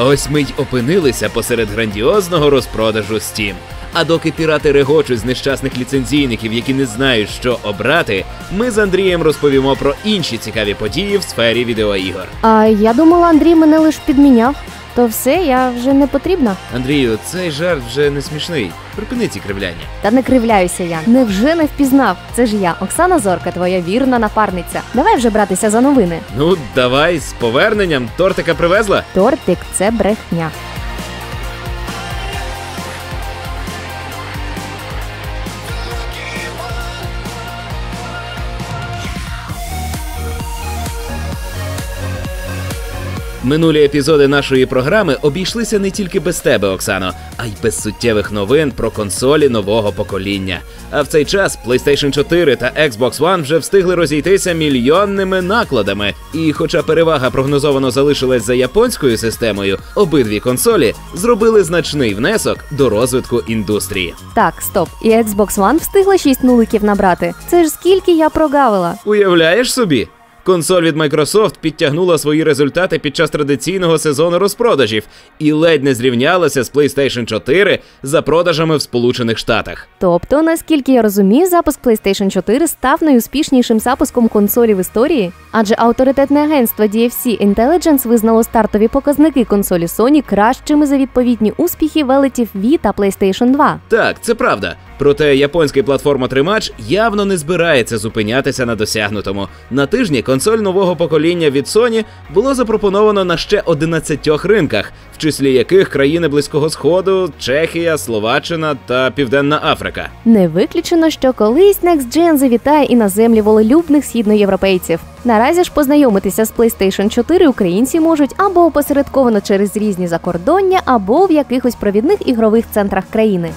Ось ми й опинилися посеред грандіозного розпродажу Steam. А доки пірати регочуть з нещасних ліцензійників, які не знають, що обрати, ми з Андрієм розповімо про інші цікаві події в сфері відеоігор. А я думала, Андрій мене лише підміняв. То все, я вже не потрібна. Андрію, цей жарт вже не смішний. Припини ці кривляння. Та не кривляюся я. Невже не впізнав? Це ж я, Оксана Зорка, твоя вірна напарниця. Давай вже братися за новини. Ну, давай з поверненням. Тортика привезла? Тортик це брехня. Минулі епізоди нашої програми обійшлися не тільки без тебе, Оксано, а й без суттєвих новин про консолі нового покоління. А в цей час PlayStation 4 та Xbox One вже встигли розійтися мільйонними накладами. І, хоча перевага прогнозовано залишилась за японською системою, обидві консолі зробили значний внесок до розвитку індустрії. Так, стоп. І Xbox One встигла 6 нуликів набрати. Це ж скільки я прогавила. Уявляєш собі? Консоль від Microsoft підтягнула свої результати під час традиційного сезону розпродажів і ледь не зрівнялася з PlayStation 4 за продажами в Сполучених Штатах. Тобто, наскільки я розумію, запуск PlayStation 4 став найуспішнішим запуском консолі в історії, адже авторитетне агентство DFC Intelligence визнало стартові показники консолі Sony кращими за відповідні успіхи велетів Wii та PlayStation 2. Так, це правда. Проте японський платформа-тримач явно не збирається зупинятися на досягнутому. На тижні консоль нового покоління від Sony було запропоновано на ще 11 ринках, числі яких країни Близького Сходу, Чехія, Словаччина та Південна Африка. Не виключено, що колись Next Gen завітає і на землі волелюбних східноєвропейців. Наразі ж познайомитися з PlayStation 4 українці можуть або опосередковано через різні закордоння, або в якихось провідних ігрових центрах країни.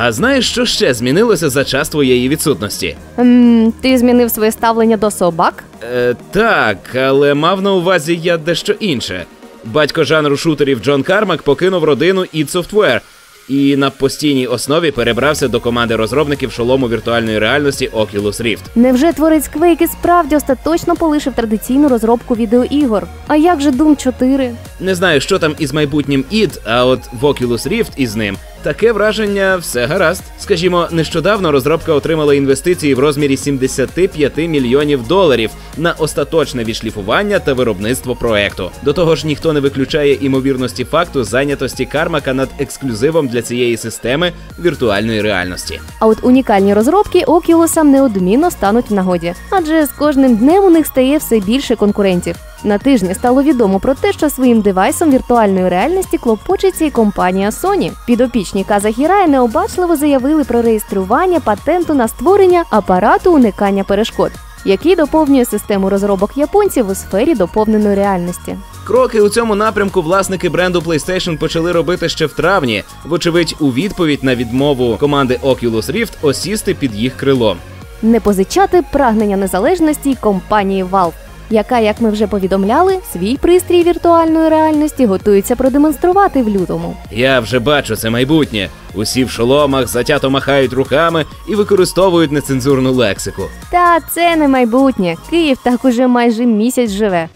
А знаєш, що ще змінилося за час твоєї відсутності? Ем, ти змінив своє ставлення до собак? Е, так, але мав на увазі я дещо інше. Батько жанру шутерів Джон Кармак покинув родину id Software і на постійній основі перебрався до команди розробників шолому віртуальної реальності Oculus Rift. Невже творець Quake і справді остаточно полишив традиційну розробку відеоігор? А як же Doom 4? Не знаю, що там із майбутнім id, а от в Oculus Rift із ним таке враження все гаразд. Скажімо, нещодавно розробка отримала інвестиції в розмірі 75 мільйонів доларів на остаточне відшліфування та виробництво проекту. До того ж, ніхто не виключає імовірності факту зайнятості Кармака над ексклюзивом для цієї системи віртуальної реальності. А от унікальні розробки Oculus неодмінно стануть в нагоді, адже з кожним днем у них стає все більше конкурентів. На тижні стало відомо про те, що своїм девайсом віртуальної реальності клопочеться і компанія Sony. Підопічні Каза Хірая необачливо заявили про реєстрування патенту на створення апарату уникання перешкод, який доповнює систему розробок японців у сфері доповненої реальності. Кроки у цьому напрямку власники бренду PlayStation почали робити ще в травні, вочевидь, у відповідь на відмову команди Oculus Rift осісти під їх крилом. Не позичати прагнення незалежності й компанії Valve, яка, як ми вже повідомляли, свій пристрій віртуальної реальності готується продемонструвати в лютому. Я вже бачу це майбутнє. Усі в шоломах затято махають руками і використовують нецензурну лексику. Та це не майбутнє. Київ так уже майже місяць живе.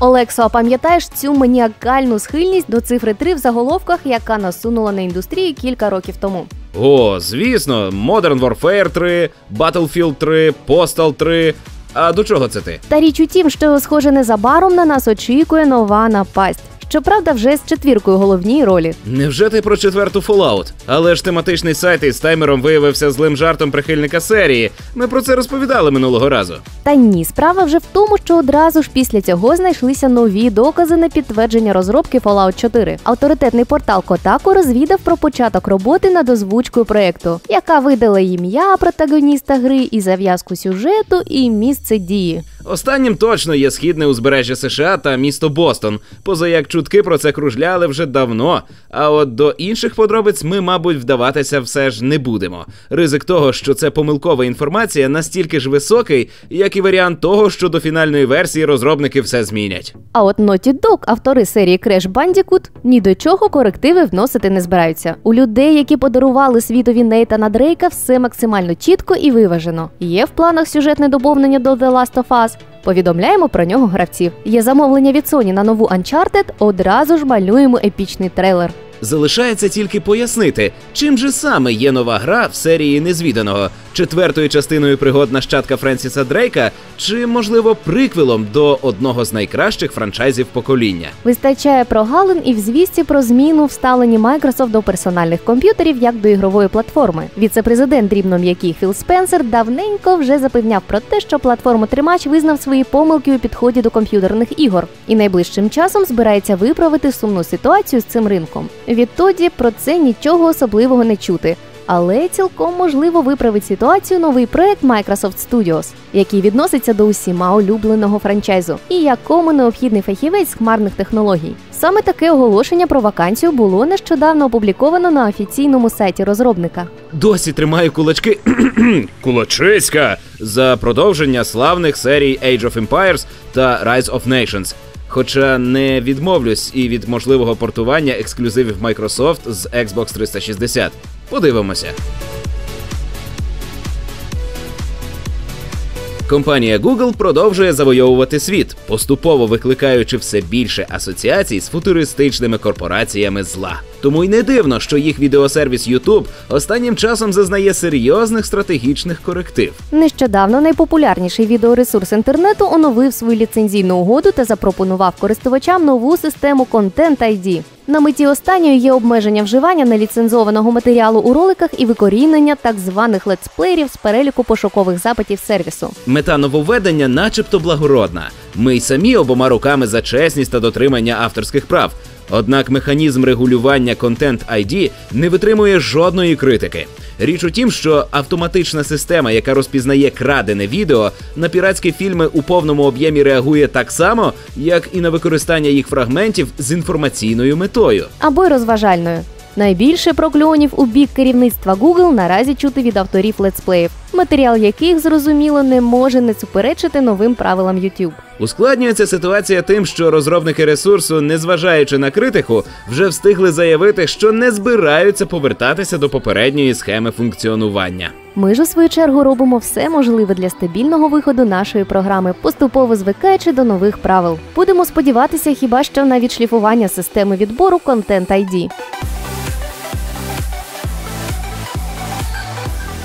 Олексо, а пам'ятаєш цю маніакальну схильність до цифри 3 в заголовках, яка насунула на індустрію кілька років тому? О, звісно, Modern Warfare 3, Battlefield 3, Postal 3. А до чого це ти? Та річ у тім, що схоже незабаром на нас очікує нова напасть. Щоправда, вже з четвіркою головній ролі. Невже ти про четверту Fallout? Але ж тематичний сайт із таймером виявився злим жартом прихильника серії. Ми про це розповідали минулого разу. Та ні, справа вже в тому, що одразу ж після цього знайшлися нові докази на підтвердження розробки Fallout 4. Авторитетний портал Kotaku розвідав про початок роботи над озвучкою проекту, яка видала ім'я протагоніста гри і зав'язку сюжету, і місце дії. Останнім точно є східне узбережжя США та місто Бостон, поза як чутки про це кружляли вже давно. А от до інших подробиць ми, мабуть, вдаватися все ж не будемо. Ризик того, що це помилкова інформація, настільки ж високий, як і варіант того, що до фінальної версії розробники все змінять. А от Naughty Dog, автори серії Crash Bandicoot, ні до чого корективи вносити не збираються. У людей, які подарували світові Нейтана Дрейка, все максимально чітко і виважено. Є в планах сюжетне доповнення до The Last of Us. Повідомляємо про нього гравців. Є замовлення від Sony на нову Uncharted, одразу ж малюємо епічний трейлер. Залишається тільки пояснити, чим же саме є нова гра в серії незвіданого, четвертою частиною пригод нащадка Френсіса Дрейка, чи, можливо, приквелом до одного з найкращих франчайзів покоління. Вистачає прогалин і в звісті про зміну в ставленні Microsoft до персональних комп'ютерів як до ігрової платформи. Віце-президент дрібно м'який Філ Спенсер давненько вже запевняв про те, що платформа Тримач визнав свої помилки у підході до комп'ютерних ігор, і найближчим часом збирається виправити сумну ситуацію з цим ринком. Відтоді про це нічого особливого не чути. Але цілком можливо виправить ситуацію новий проект Microsoft Studios, який відноситься до усіма улюбленого франчайзу, і якому необхідний фахівець з хмарних технологій. Саме таке оголошення про вакансію було нещодавно опубліковано на офіційному сайті розробника. Досі тримаю кулачки кулачиська за продовження славних серій Age of Empires та Rise of Nations. Хоча не відмовлюсь і від можливого портування ексклюзивів Microsoft з Xbox 360. Подивимося. Компанія Google продовжує завойовувати світ, поступово викликаючи все більше асоціацій з футуристичними корпораціями зла. Тому й не дивно, що їх відеосервіс YouTube останнім часом зазнає серйозних стратегічних коректив. Нещодавно найпопулярніший відеоресурс інтернету оновив свою ліцензійну угоду та запропонував користувачам нову систему Content ID. На меті останньої є обмеження вживання неліцензованого матеріалу у роликах і викорінення так званих летсплеєрів з переліку пошукових запитів сервісу. Мета нововведення, начебто, благородна. Ми й самі обома руками за чесність та дотримання авторських прав. Однак механізм регулювання Content ID не витримує жодної критики. Річ у тім, що автоматична система, яка розпізнає крадене відео, на піратські фільми у повному об'ємі реагує так само, як і на використання їх фрагментів з інформаційною метою. або й розважальною. Найбільше прокльонів у бік керівництва Google наразі чути від авторів летсплеїв, матеріал яких зрозуміло не може не суперечити новим правилам YouTube. Ускладнюється ситуація тим, що розробники ресурсу, незважаючи на критику, вже встигли заявити, що не збираються повертатися до попередньої схеми функціонування. Ми ж у свою чергу робимо все можливе для стабільного виходу нашої програми, поступово звикаючи до нових правил. Будемо сподіватися, хіба що на відшліфування системи відбору Content ID.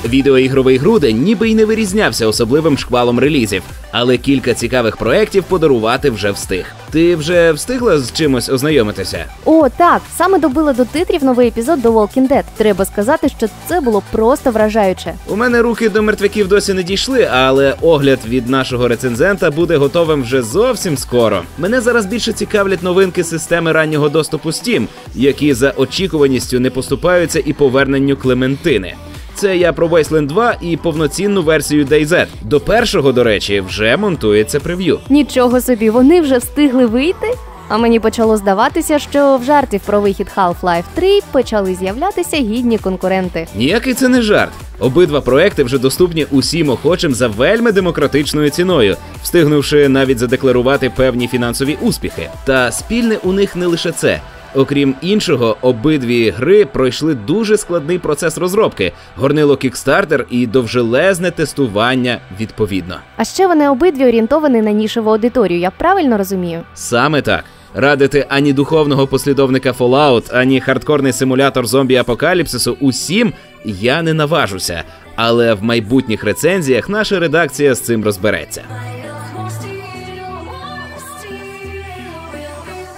Відеоігровий грудень ніби й не вирізнявся особливим шквалом релізів, але кілька цікавих проєктів подарувати вже встиг. Ти вже встигла з чимось ознайомитися? О, так саме добила до титрів новий епізод до Walking Dead. Треба сказати, що це було просто вражаюче. У мене руки до мертвяків досі не дійшли, але огляд від нашого рецензента буде готовим вже зовсім скоро. Мене зараз більше цікавлять новинки системи раннього доступу Steam, які за очікуваністю не поступаються і поверненню Клементини. Це я про Wasteland 2 і повноцінну версію DayZ. До першого, до речі, вже монтується прев'ю. Нічого собі, вони вже встигли вийти. А мені почало здаватися, що в жартів про вихід Half-Life 3 почали з'являтися гідні конкуренти. Ніякий це не жарт. Обидва проекти вже доступні усім охочим за вельми демократичною ціною, встигнувши навіть задекларувати певні фінансові успіхи. Та спільне у них не лише це. Окрім іншого, обидві гри пройшли дуже складний процес розробки, горнило кікстартер і довжелезне тестування відповідно. А ще вони обидві орієнтовані на нішеву аудиторію, я правильно розумію? Саме так. Радити ані духовного послідовника Fallout, ані хардкорний симулятор зомбі апокаліпсису усім я не наважуся. Але в майбутніх рецензіях наша редакція з цим розбереться.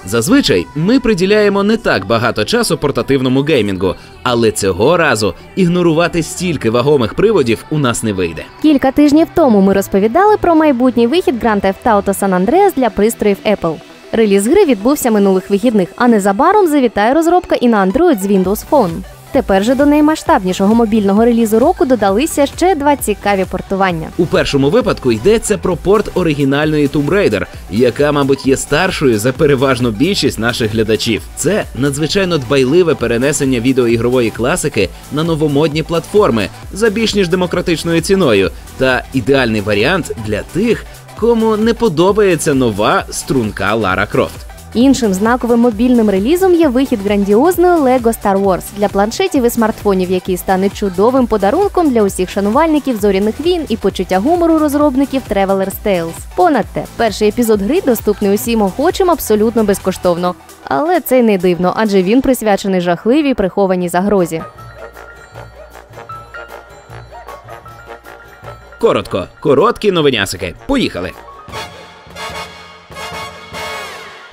Зазвичай ми приділяємо не так багато часу портативному геймінгу, але цього разу ігнорувати стільки вагомих приводів у нас не вийде. Кілька тижнів тому ми розповідали про майбутній вихід Grand Theft Auto San Andreas для пристроїв Apple. Реліз гри відбувся минулих вихідних, а незабаром завітає розробка і на Android з Windows Phone. Тепер же до наймасштабнішого мобільного релізу року додалися ще два цікаві портування. У першому випадку йдеться про порт оригінальної Tomb Raider, яка, мабуть, є старшою за переважну більшість наших глядачів. Це надзвичайно дбайливе перенесення відеоігрової класики на новомодні платформи за більш ніж демократичною ціною, та ідеальний варіант для тих, кому не подобається нова струнка Лара Крофт. Іншим знаковим мобільним релізом є вихід грандіозної Lego Star Wars для планшетів і смартфонів, який стане чудовим подарунком для усіх шанувальників зоряних війн і почуття гумору розробників Traveler's Tales. Понад те, перший епізод гри доступний усім охочим абсолютно безкоштовно. Але це й не дивно, адже він присвячений жахливій прихованій загрозі. Коротко, короткі новинясики. Поїхали.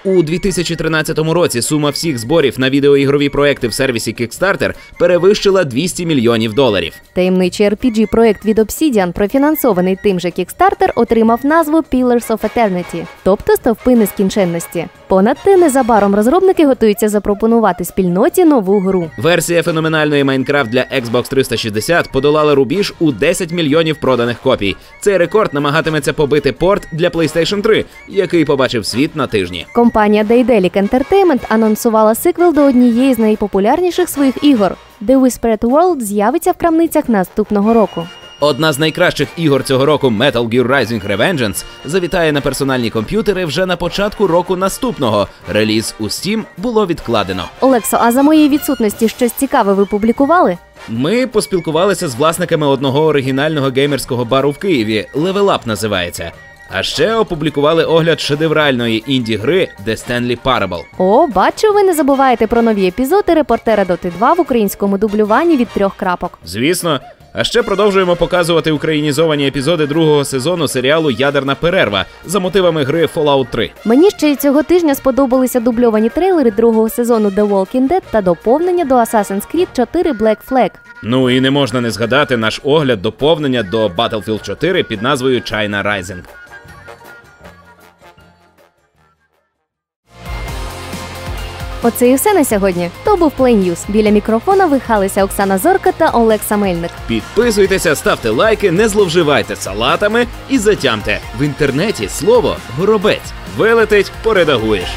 У 2013 році сума всіх зборів на відеоігрові проекти в сервісі Kickstarter перевищила 200 мільйонів доларів. Таємничий rpg проект від Obsidian, профінансований тим же Kickstarter, отримав назву Pillars of Eternity, тобто стовпи нескінченності. Понад те, незабаром розробники готуються запропонувати спільноті нову гру. Версія феноменальної Майнкрафт для Xbox 360 подолала рубіж у 10 мільйонів проданих копій. Цей рекорд намагатиметься побити порт для PlayStation 3, який побачив світ на тижні. Компанія Daedalic Entertainment анонсувала сиквел до однієї з найпопулярніших своїх ігор. The Whispered World з'явиться в крамницях наступного року. Одна з найкращих ігор цього року Metal Gear Rising Revengeance завітає на персональні комп'ютери вже на початку року наступного. Реліз у Steam було відкладено. Олексо, а за моєї відсутності щось цікаве ви публікували? Ми поспілкувалися з власниками одного оригінального геймерського бару в Києві. Level Up називається. А ще опублікували огляд шедевральної інді гри The Stanley Parable. О, бачу, ви не забуваєте про нові епізоди репортера Доти 2 в українському дублюванні від трьох крапок. Звісно. А ще продовжуємо показувати українізовані епізоди другого сезону серіалу Ядерна перерва за мотивами гри Fallout 3. Мені ще й цього тижня сподобалися дубльовані трейлери другого сезону The Walking Dead та доповнення до Assassin's Creed 4 Black Flag. Ну і не можна не згадати наш огляд доповнення до Battlefield 4 під назвою China Rising. Оце і все на сьогодні. То був Play News. Біля мікрофона вихалися Оксана Зорка та Олег Самельник. Підписуйтеся, ставте лайки, не зловживайте салатами і затямте. В інтернеті слово горобець. Вилетить, поредагуєш.